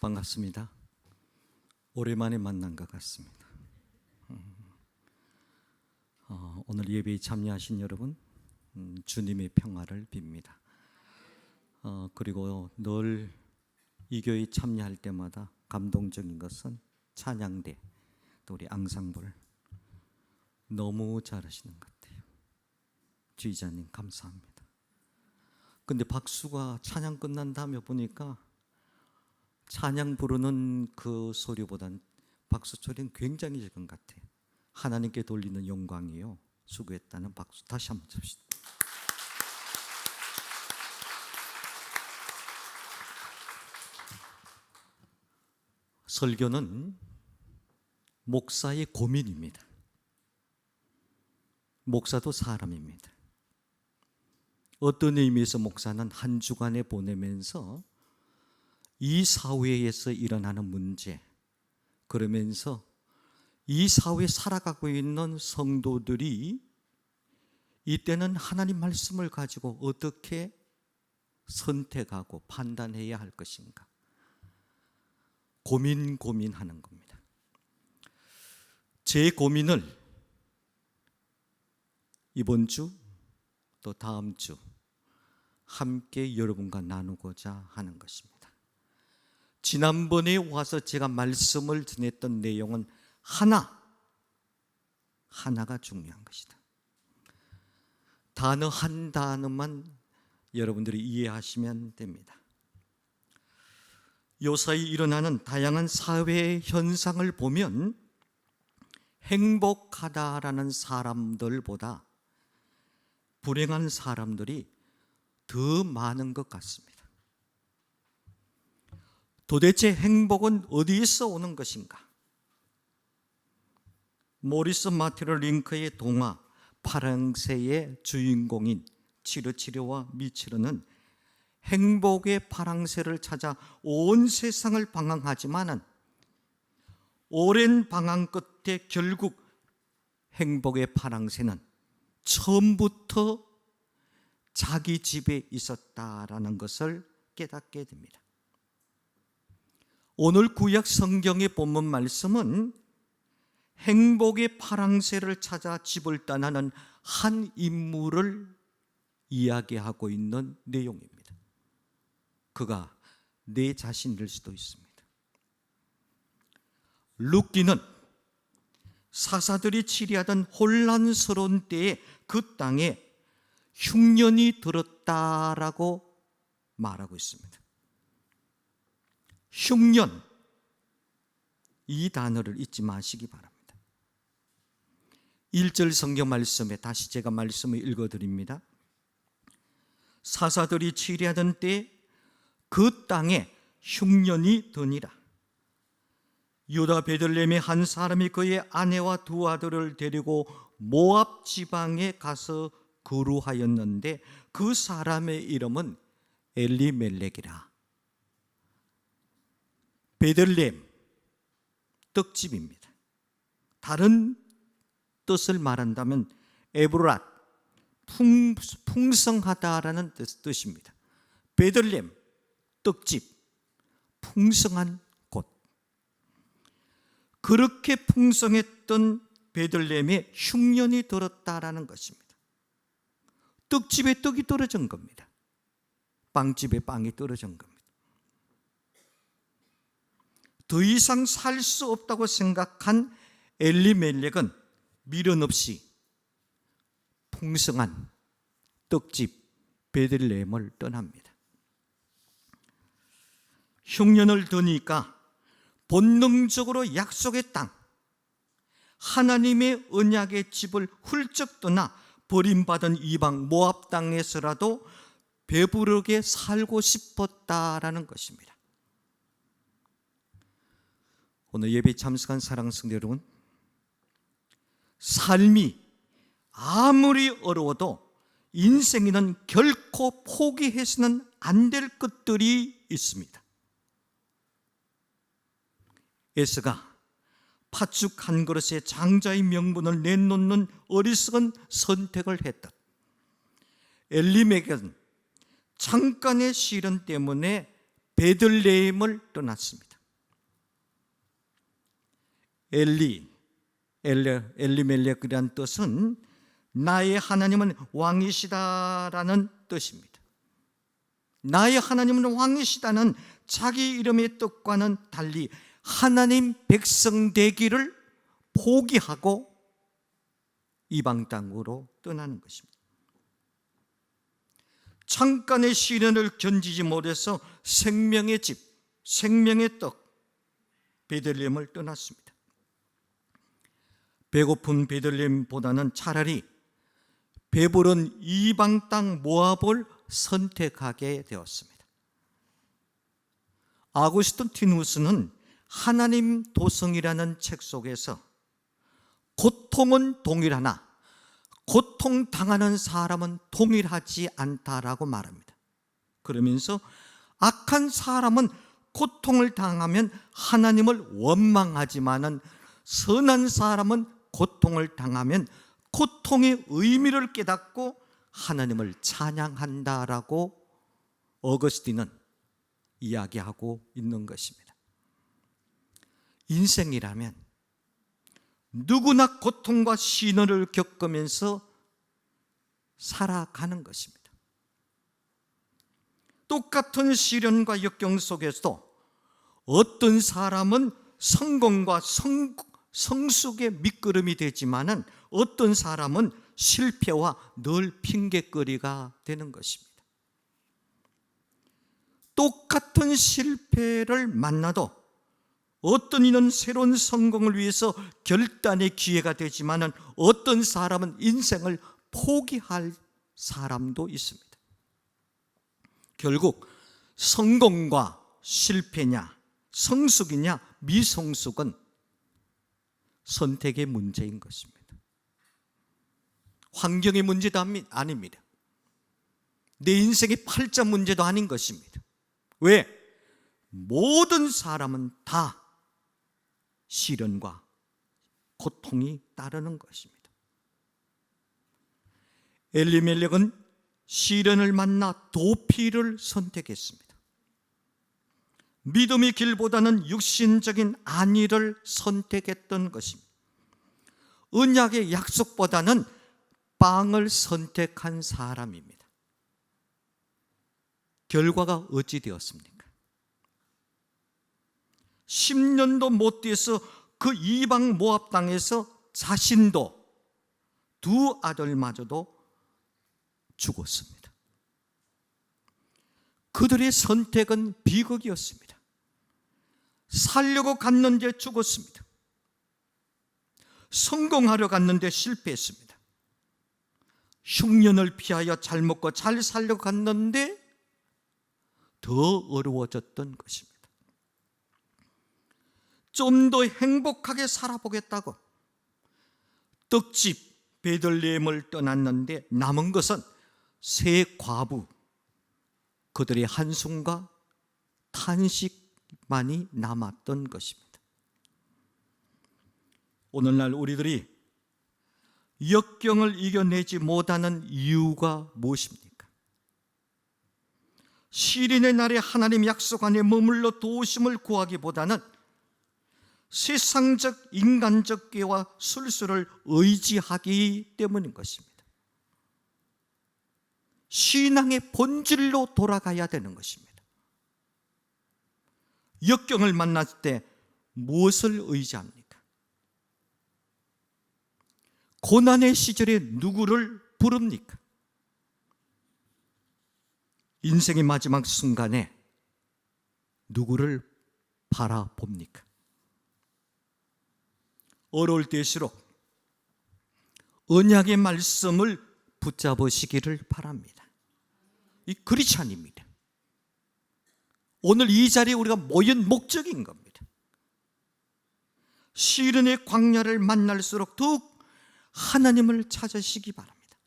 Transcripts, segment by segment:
반갑습니다. 오랜만에 만난 것 같습니다. 음, 어, 오늘 예배에 참여하신 여러분, 음, 주님의 평화를 빕니다. 어, 그리고 늘 이 교회에 참여할 때마다 감동적인 것은 찬양대, 또 우리 앙상블 너무 잘하시는 것 같아요. 주의자님 감사합니다. 근데 박수가 찬양 끝난 다음에 보니까 찬양 부르는 그 소리보단 박수 소리는 굉장히 적은 것 같아요. 하나님께 돌리는 영광이요. 수고했다는 박수 다시 한번 칩시다. 설교는 목사의 고민입니다. 목사도 사람입니다. 어떤 의미에서 목사는 한 주간에 보내면서 이 사회에서 일어나는 문제, 그러면서 이 사회에 살아가고 있는 성도들이 이때는 하나님 말씀을 가지고 어떻게 선택하고 판단해야 할 것인가. 고민, 고민하는 겁니다. 제 고민을 이번 주, 또 다음 주, 함께 여러분과 나누고자 하는 것입니다. 지난번에 와서 제가 말씀을 전했던 내용은 하나, 하나가 중요한 것이다. 단어 한 단어만 여러분들이 이해하시면 됩니다. 요사이 일어나는 다양한 사회 현상을 보면 행복하다라는 사람들보다 불행한 사람들이 더 많은 것 같습니다. 도대체 행복은 어디에서 오는 것인가? 모리스 마티르 링크의 동화 파랑새의 주인공인 치르치르와 미치르는 행복의 파랑새를 찾아 온 세상을 방황하지만은 오랜 방황 끝에 결국 행복의 파랑새는 처음부터 자기 집에 있었다라는 것을 깨닫게 됩니다. 오늘 구약 성경의 본문 말씀은 행복의 파랑새를 찾아 집을 떠나는 한 인물을 이야기하고 있는 내용입니다. 그가 내 자신일 수도 있습니다. 룻기는 사사들이 치리하던 혼란스러운 때에 그 땅에 흉년이 들었다라고 말하고 있습니다. 흉년 이 단어를 잊지 마시기 바랍니다. 1절 성경 말씀에 다시 제가 말씀을 읽어 드립니다. 사사들이 치리하던 때 그 땅에 흉년이 드니라. 유다 베들레헴의 한 사람이 그의 아내와 두 아들을 데리고 모압 지방에 가서 거루하였는데 그 사람의 이름은 엘리멜렉이라. 베들레헴 떡집입니다. 다른 뜻을 말한다면 에브랏 풍, 풍성하다라는 뜻, 뜻입니다. 베들렘 떡집 풍성한 곳. 그렇게 풍성했던 베들렘에 흉년이 들었다라는 것입니다. 떡집에 떡이 떨어진 겁니다. 빵집에 빵이 떨어진 겁니다. 더 이상 살 수 없다고 생각한 엘리멜렉은 미련 없이 풍성한 떡집 베들레헴을 떠납니다. 흉년을 드니까 본능적으로 약속의 땅, 하나님의 언약의 집을 훌쩍 떠나 버림받은 이방 모압 땅에서라도 배부르게 살고 싶었다라는 것입니다. 오늘 예배 참석한 사랑 성도 여러분, 삶이 아무리 어려워도 인생에는 결코 포기해서는 안 될 것들이 있습니다. 에스가 팥죽 한 그릇에 장자의 명분을 내놓는 어리석은 선택을 했다. 엘리맥은 잠깐의 시련 때문에 베들레헴을 떠났습니다. 엘리 엘레, 엘리멜렉이란 뜻은 나의 하나님은 왕이시다라는 뜻입니다. 나의 하나님은 왕이시다는 자기 이름의 뜻과는 달리 하나님 백성 되기를 포기하고 이방 땅으로 떠나는 것입니다. 잠깐의 시련을 견디지 못해서 생명의 집, 생명의 떡 베들레헴을 떠났습니다. 배고픈 베들레헴보다는 차라리 배부른 이방 땅 모압을 선택하게 되었습니다. 아구스토티누스는 하나님 도성이라는 책 속에서 고통은 동일하나 고통 당하는 사람은 동일하지 않다라고 말합니다. 그러면서 악한 사람은 고통을 당하면 하나님을 원망하지만은 선한 사람은 고통을 당하면 고통의 의미를 깨닫고 하나님을 찬양한다라고 어거스틴은 이야기하고 있는 것입니다. 인생이라면 누구나 고통과 시련을 겪으면서 살아가는 것입니다. 똑같은 시련과 역경 속에서도 어떤 사람은 성공과 성, 성숙의 밑거름이 되지만은 어떤 사람은 실패와 늘 핑계거리가 되는 것입니다. 똑같은 실패를 만나도 어떤 이는 새로운 성공을 위해서 결단의 기회가 되지만은 어떤 사람은 인생을 포기할 사람도 있습니다. 결국 성공과 실패냐, 성숙이냐, 미성숙은 선택의 문제인 것입니다. 환경의 문제도 아닙니다. 내 인생의 팔자 문제도 아닌 것입니다. 왜? 모든 사람은 다 시련과 고통이 따르는 것입니다. 엘리멜렉은 시련을 만나 도피를 선택했습니다. 믿음의 길보다는 육신적인 안위를 선택했던 것입니다. 언약의 약속보다는 빵을 선택한 사람입니다. 결과가 어찌 되었습니까? 10년도 못 돼서 그 이방 모압 땅에서 자신도 두 아들마저도 죽었습니다. 그들의 선택은 비극이었습니다. 살려고 갔는데 죽었습니다. 성공하려 갔는데 실패했습니다. 흉년을 피하여 잘 먹고 잘 살려고 갔는데 더 어려워졌던 것입니다. 좀 더 행복하게 살아보겠다고 떡집 베들레헴을 떠났는데 남은 것은 세 과부 그들의 한숨과 탄식 만이 남았던 것입니다. 오늘날 우리들이 역경을 이겨내지 못하는 이유가 무엇입니까? 시린의 날에 하나님 약속 안에 머물러 도우심을 구하기보다는 세상적 인간적 계와 술수를 의지하기 때문인 것입니다. 신앙의 본질로 돌아가야 되는 것입니다. 역경을 만났을 때 무엇을 의지합니까? 고난의 시절에 누구를 부릅니까? 인생의 마지막 순간에 누구를 바라봅니까? 어려울 때일수록 언약의 말씀을 붙잡으시기를 바랍니다. 이 크리스찬입니다. 오늘 이 자리에 우리가 모인 목적인 겁니다. 시련의 광야를 만날수록 더욱 하나님을 찾으시기 바랍니다.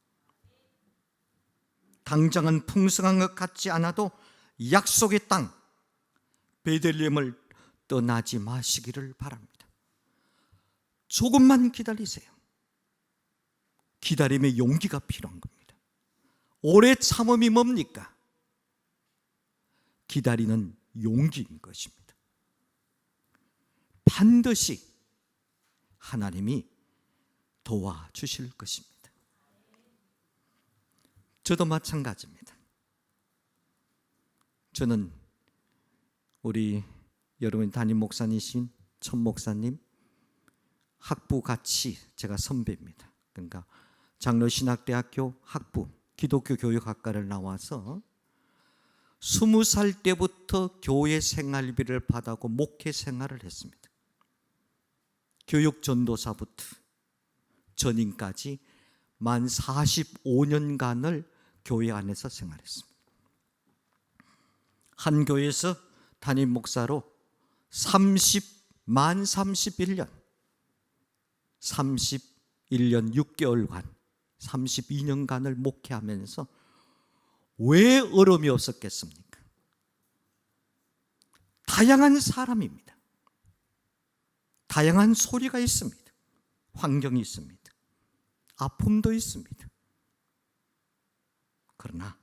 당장은 풍성한 것 같지 않아도 약속의 땅 베들레헴을 떠나지 마시기를 바랍니다. 조금만 기다리세요. 기다림의 용기가 필요한 겁니다. 오래 참음이 뭡니까? 기다리는 용기인 것입니다. 반드시 하나님이 도와주실 것입니다. 저도 마찬가지입니다. 저는 우리 여러분 담임 목사님이신 천 목사님 학부 같이 제가 선배입니다. 그러니까 장로신학대학교 학부 기독교 교육학과를 나와서 스무 살 때부터 교회 생활비를 받아고 목회 생활을 했습니다. 교육 전도사부터 전임까지 만 45년간을 교회 안에서 생활했습니다. 한 교회에서 담임 목사로 30 만 31년 31년 6개월간 32년간을 목회하면서 왜 어려움이 없었겠습니까? 다양한 사람입니다. 다양한 소리가 있습니다. 환경이 있습니다. 아픔도 있습니다. 그러나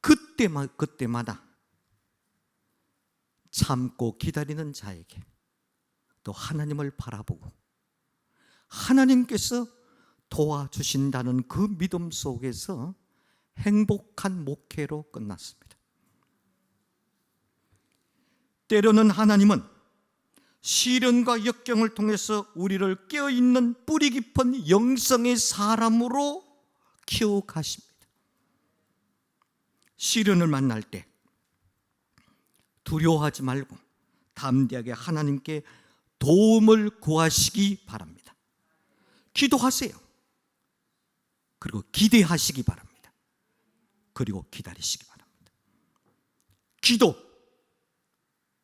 그때마, 그때마다 참고 기다리는 자에게 또 하나님을 바라보고 하나님께서 도와주신다는 그 믿음 속에서 행복한 목회로 끝났습니다. 때로는 하나님은 시련과 역경을 통해서 우리를 깨어있는 뿌리 깊은 영성의 사람으로 키워가십니다. 시련을 만날 때 두려워하지 말고 담대하게 하나님께 도움을 구하시기 바랍니다. 기도하세요. 그리고 기대하시기 바랍니다. 그리고 기다리시기 바랍니다. 기도,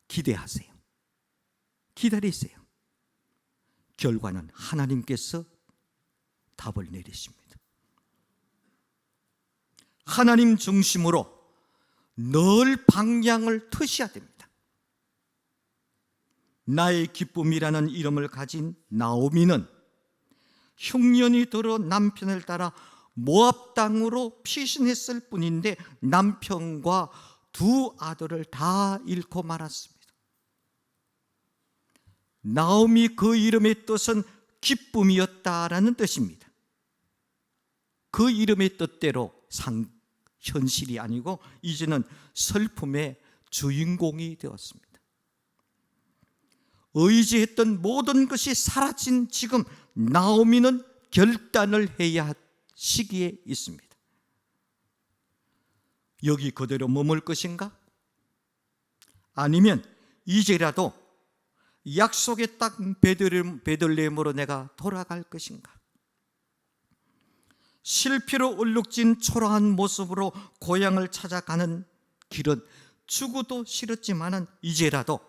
기대하세요. 기다리세요. 결과는 하나님께서 답을 내리십니다. 하나님 중심으로 늘 방향을 트셔야 됩니다. 나의 기쁨이라는 이름을 가진 나오미는 흉년이 들어 남편을 따라 모압 땅으로 피신했을 뿐인데 남편과 두 아들을 다 잃고 말았습니다. 나오미 그 이름의 뜻은 기쁨이었다라는 뜻입니다. 그 이름의 뜻대로 상, 현실이 아니고 이제는 슬픔의 주인공이 되었습니다. 의지했던 모든 것이 사라진 지금 나오미는 결단을 해야 할 시기에 있습니다. 여기 그대로 머물 것인가? 아니면 이제라도 약속의 땅 베들레헴으로 내가 돌아갈 것인가? 실패로 얼룩진 초라한 모습으로 고향을 찾아가는 길은 죽어도 싫었지만은 이제라도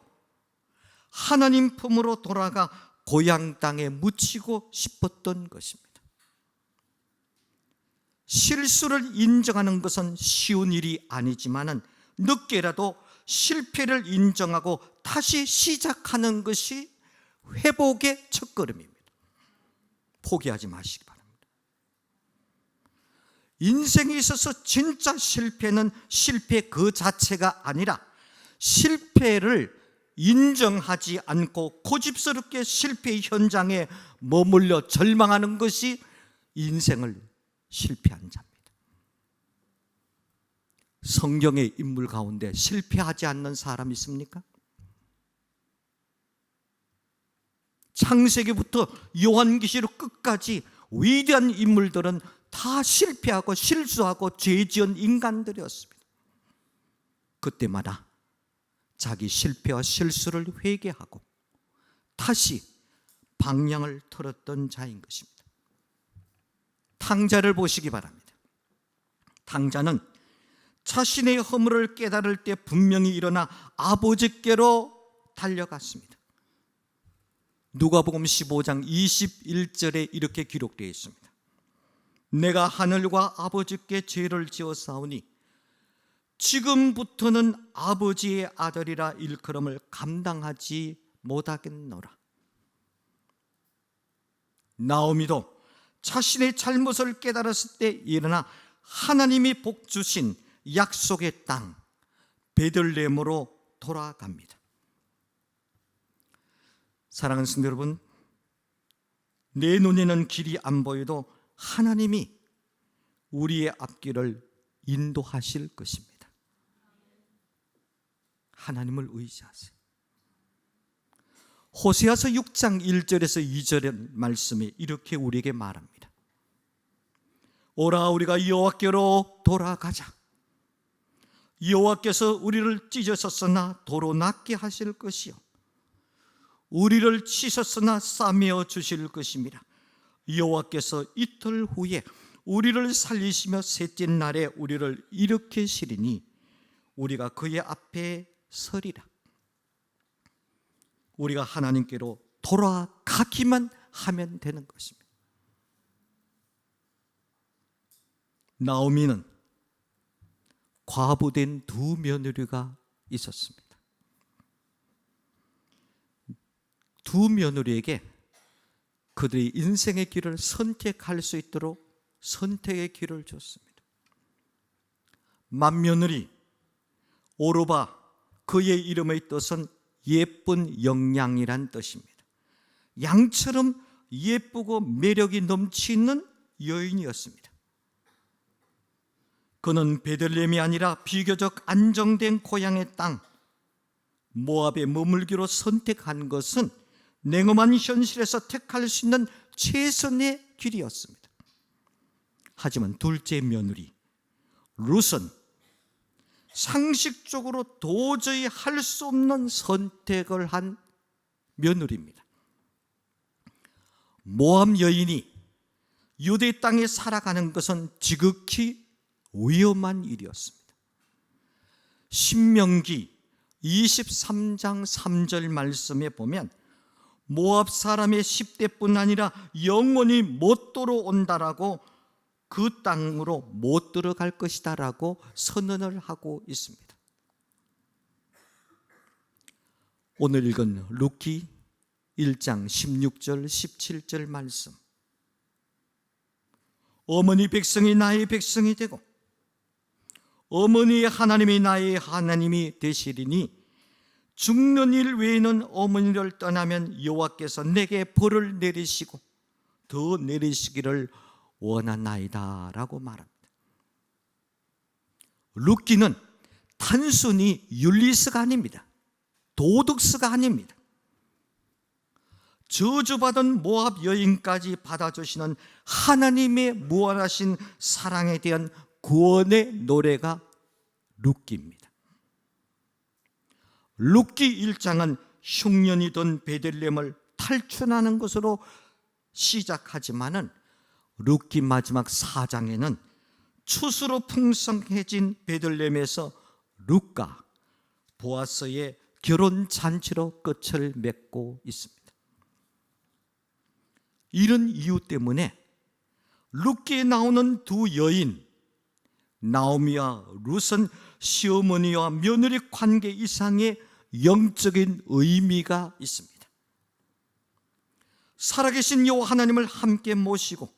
하나님 품으로 돌아가 고향 땅에 묻히고 싶었던 것입니다. 실수를 인정하는 것은 쉬운 일이 아니지만은 늦게라도 실패를 인정하고 다시 시작하는 것이 회복의 첫걸음입니다. 포기하지 마시기 바랍니다. 인생에 있어서 진짜 실패는 실패 그 자체가 아니라 실패를 인정하지 않고 고집스럽게 실패 현장에 머물러 절망하는 것이 인생을 실패한 자입니다. 성경의 인물 가운데 실패하지 않는 사람 있습니까? 창세기부터 요한계시록 끝까지 위대한 인물들은 다 실패하고 실수하고 죄 지은 인간들이었습니다. 그때마다 자기 실패와 실수를 회개하고 다시 방향을 틀었던 자인 것입니다. 탕자를 보시기 바랍니다. 탕자는 자신의 허물을 깨달을 때 분명히 일어나 아버지께로 달려갔습니다. 누가복음 15장 21절에 이렇게 기록되어 있습니다. 내가 하늘과 아버지께 죄를 싸우니 지금부터는 아버지의 아들이라 일컬음을 감당하지 못하겠노라. 나오미도 자신의 잘못을 깨달았을 때 일어나 하나님이 복 주신 약속의 땅 베들레헴으로 돌아갑니다. 사랑하는 성도 여러분, 내 눈에는 길이 안 보여도 하나님이 우리의 앞길을 인도하실 것입니다. 하나님을 의지하세요. 호세아서 6장 1절에서 2절의 말씀이 이렇게 우리에게 말합니다. 오라 우리가 여호와께로 돌아가자. 여호와께서 우리를 찢으셨으나 도로 낫게 하실 것이요 우리를 치셨으나 싸매어 주실 것입니다. 여호와께서 이틀 후에 우리를 살리시며 셋째 날에 우리를 일으키시리니 우리가 그의 앞에 서리라. 우리가 하나님께로 돌아가기만 하면 되는 것입니다. 나오미는 과부된 두 며느리가 있었습니다. 두 며느리에게 그들이 인생의 길을 선택할 수 있도록 선택의 길을 줬습니다. 맏며느리 오르바 그의 이름의 뜻은 예쁜 영양이란 뜻입니다. 양처럼 예쁘고 매력이 넘치는 여인이었습니다. 그는 베들레헴이 아니라 비교적 안정된 고향의 땅 모압에 머물기로 선택한 것은 냉엄한 현실에서 택할 수 있는 최선의 길이었습니다. 하지만 둘째 며느리 룻은 상식적으로 도저히 할 수 없는 선택을 한 며느리입니다. 모함 여인이 유대 땅에 살아가는 것은 지극히 위험한 일이었습니다. 신명기 23장 3절 말씀에 보면 모압 사람의 10대뿐 아니라 영원히 못 들어온다라고 그 땅으로 못 들어갈 것이다라고 선언을 하고 있습니다. 오늘 읽은 루키 1장 16절 17절 말씀. 어머니 백성이 나의 백성이 되고 어머니의 하나님이 나의 하나님이 되시리니 죽는 일 외에는 어머니를 떠나면 여호와께서 내게 벌을 내리시고 더 내리시기를 원하나이다 라고 말합니다. 룻기는 단순히 윤리스가 아닙니다. 도덕스가 아닙니다. 저주받은 모압 여인까지 받아주시는 하나님의 무한하신 사랑에 대한 구원의 노래가 룻기입니다. 룻기 1장은 흉년이 던 베들렘을 탈출하는 것으로 시작하지만은 룻기 마지막 4장에는 추수로 풍성해진 베들렘에서 룻과 보아스의 결혼 잔치로 끝을 맺고 있습니다. 이런 이유 때문에 룻기에 나오는 두 여인 나오미와 룻은 시어머니와 며느리 관계 이상의 영적인 의미가 있습니다. 살아계신 여호와 하나님을 함께 모시고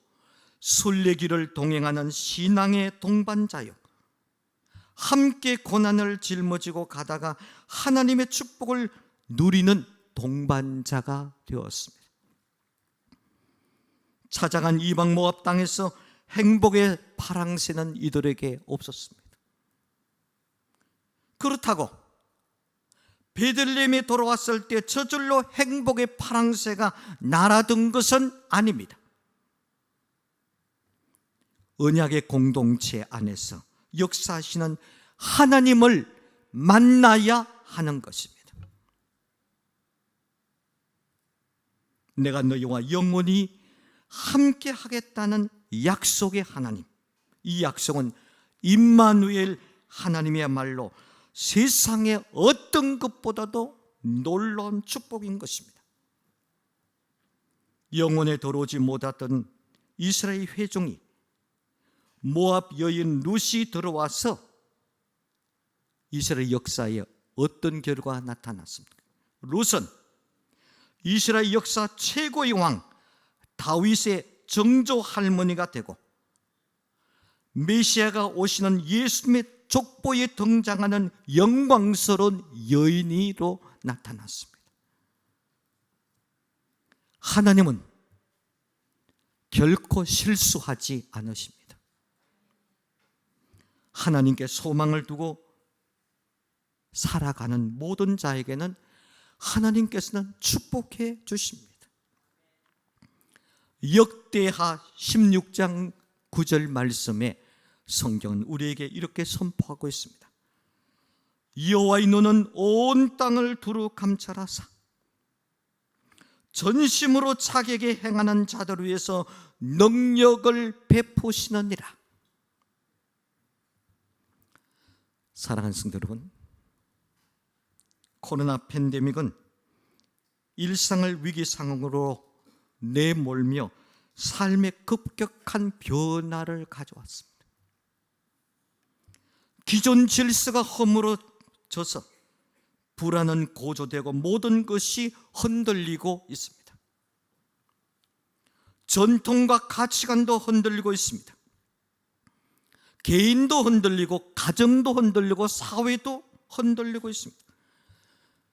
순례길을 동행하는 신앙의 동반자요. 함께 고난을 짊어지고 가다가 하나님의 축복을 누리는 동반자가 되었습니다. 찾아간 이방 모압 땅에서 행복의 파랑새는 이들에게 없었습니다. 그렇다고 베들레헴에 돌아왔을 때 저절로 행복의 파랑새가 날아든 것은 아닙니다. 언약의 공동체 안에서 역사하시는 하나님을 만나야 하는 것입니다. 내가 너희와 영원히 함께 하겠다는 약속의 하나님. 이 약속은 임마누엘 하나님이야말로 세상의 어떤 것보다도 놀라운 축복인 것입니다. 영원에 들어오지 못했던 이스라엘 회종이 모압 여인 룻이 들어와서 이스라엘 역사에 어떤 결과가 나타났습니까? 룻은 이스라엘 역사 최고의 왕 다윗의 정조 할머니가 되고 메시아가 오시는 예수님의 족보에 등장하는 영광스러운 여인으로 나타났습니다. 하나님은 결코 실수하지 않으십니다. 하나님께 소망을 두고 살아가는 모든 자에게는 하나님께서는 축복해 주십니다. 역대하 16장 9절 말씀에 성경은 우리에게 이렇게 선포하고 있습니다. 여호와의 눈은 온 땅을 두루 감찰하사 전심으로 자객에 행하는 자들 위해서 능력을 베푸시느니라. 사랑하는 성도 여러분, 코로나 팬데믹은 일상을 위기 상황으로 내몰며 삶의 급격한 변화를 가져왔습니다. 기존 질서가 허물어져서 불안은 고조되고 모든 것이 흔들리고 있습니다. 전통과 가치관도 흔들리고 있습니다. 개인도 흔들리고 가정도 흔들리고 사회도 흔들리고 있습니다.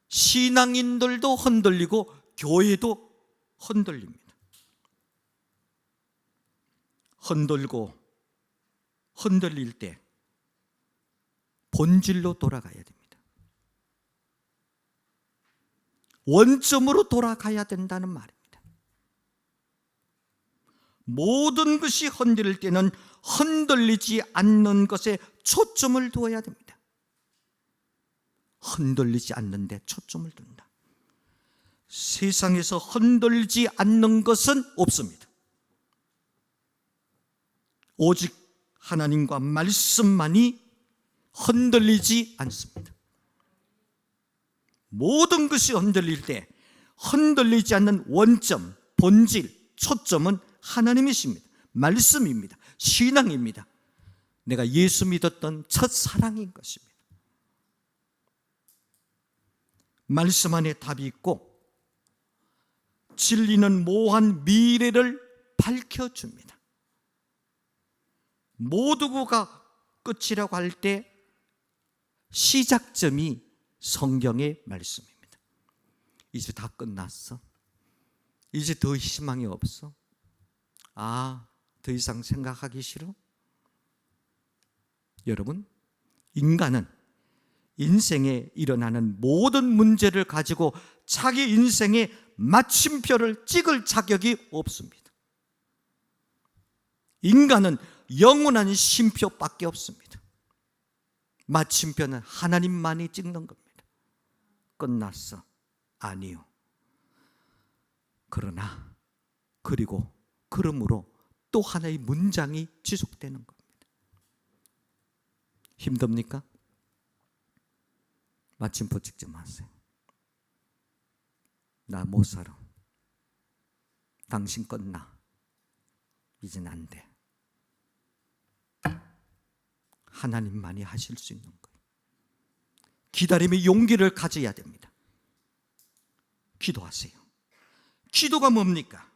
신앙인들도 흔들리고 교회도 흔들립니다. 흔들고 흔들릴 때 본질로 돌아가야 됩니다. 원점으로 돌아가야 된다는 말입니다. 모든 것이 흔들릴 때는 흔들리지 않는 것에 초점을 두어야 됩니다. 흔들리지 않는데 초점을 둔다. 세상에서 흔들리지 않는 것은 없습니다. 오직 하나님과 말씀만이 흔들리지 않습니다. 모든 것이 흔들릴 때 흔들리지 않는 원점, 본질, 초점은 하나님이십니다. 말씀입니다. 신앙입니다. 내가 예수 믿었던 첫 사랑인 것입니다. 말씀 안에 답이 있고 진리는 모호한 미래를 밝혀줍니다. 모두가 끝이라고 할 때 시작점이 성경의 말씀입니다. 이제 다 끝났어. 이제 더 희망이 없어. 아, 더 이상 생각하기 싫어? 여러분, 인간은 인생에 일어나는 모든 문제를 가지고 자기 인생의 마침표를 찍을 자격이 없습니다. 인간은 영원한 쉼표밖에 없습니다. 마침표는 하나님만이 찍는 겁니다. 끝났어. 아니요. 그러나, 그리고, 그러므로 또 하나의 문장이 지속되는 겁니다. 힘듭니까? 마침표 찍지 마세요. 나 못 살아. 당신 끝나. 이젠 안 돼. 하나님만이 하실 수 있는 거예요. 기다림의 용기를 가져야 됩니다. 기도하세요. 기도가 뭡니까?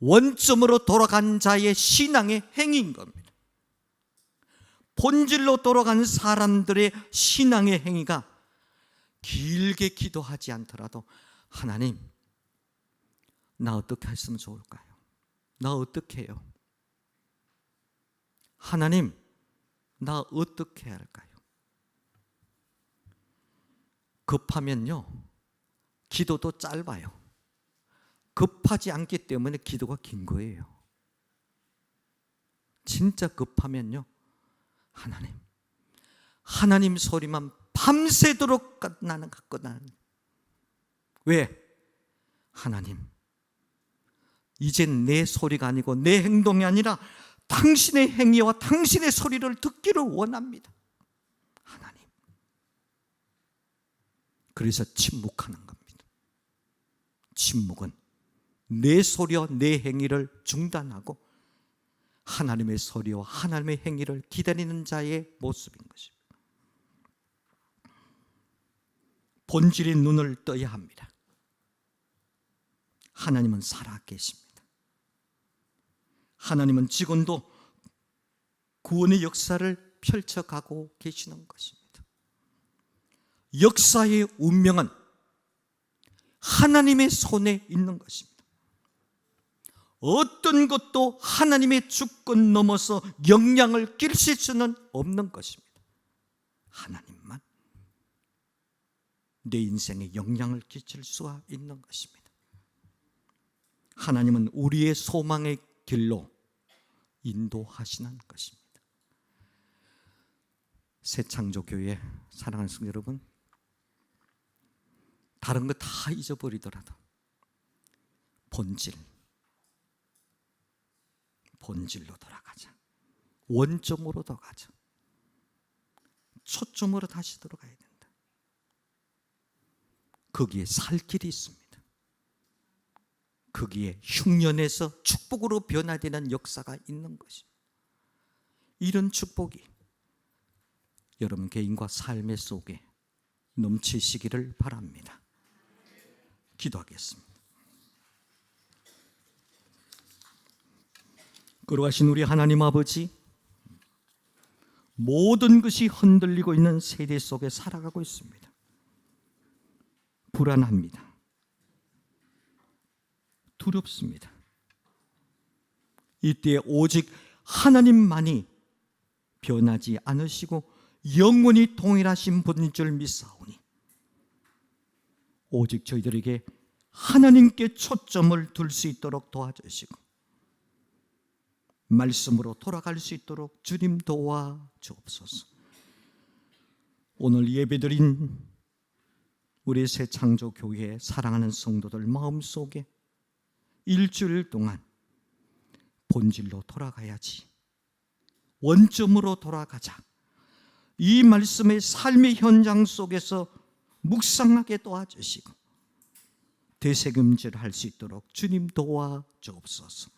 원점으로 돌아간 자의 신앙의 행위인 겁니다. 본질로 돌아간 사람들의 신앙의 행위가 길게 기도하지 않더라도 하나님, 나 어떻게 했으면 좋을까요? 나 어떻게 해요? 하나님, 나 어떻게 해야 할까요? 급하면요, 기도도 짧아요. 급하지 않기 때문에 기도가 긴 거예요. 진짜 급하면요, 하나님, 하나님 소리만 밤새도록 나는 갖고 나는. 왜? 하나님, 이젠 내 소리가 아니고 내 행동이 아니라 당신의 행위와 당신의 소리를 듣기를 원합니다. 하나님. 그래서 침묵하는 겁니다. 침묵은 내 소리와 내 행위를 중단하고 하나님의 소리와 하나님의 행위를 기다리는 자의 모습인 것입니다. 본질의 눈을 떠야 합니다. 하나님은 살아 계십니다. 하나님은 지금도 구원의 역사를 펼쳐가고 계시는 것입니다. 역사의 운명은 하나님의 손에 있는 것입니다. 어떤 것도 하나님의 주권 넘어서 영향을 끼칠 수는 없는 것입니다. 하나님만 내 인생에 영향을 끼칠 수가 있는 것입니다. 하나님은 우리의 소망의 길로 인도하시는 것입니다. 새 창조 교회 사랑하는 성도 여러분, 다른 거 다 잊어버리더라도 본질, 본질로 돌아가자. 원점으로 돌아가자. 초점으로 다시 들어가야 된다. 거기에 살 길이 있습니다. 거기에 흉년에서 축복으로 변화되는 역사가 있는 것입니다. 이런 축복이 여러분 개인과 삶의 속에 넘치시기를 바랍니다. 기도하겠습니다. 그러하신 우리 하나님 아버지 모든 것이 흔들리고 있는 세대 속에 살아가고 있습니다. 불안합니다. 두렵습니다. 이때 오직 하나님만이 변하지 않으시고 영원히 동일하신 분인 줄 믿사오니 오직 저희들에게 하나님께 초점을 둘 수 있도록 도와주시고 말씀으로 돌아갈 수 있도록 주님 도와 주옵소서. 오늘 예배드린 우리 새 창조 교회 사랑하는 성도들 마음 속에 일주일 동안 본질로 돌아가야지. 원점으로 돌아가자. 이 말씀의 삶의 현장 속에서 묵상하게 도와주시고 되새김질 할 수 있도록 주님 도와 주옵소서.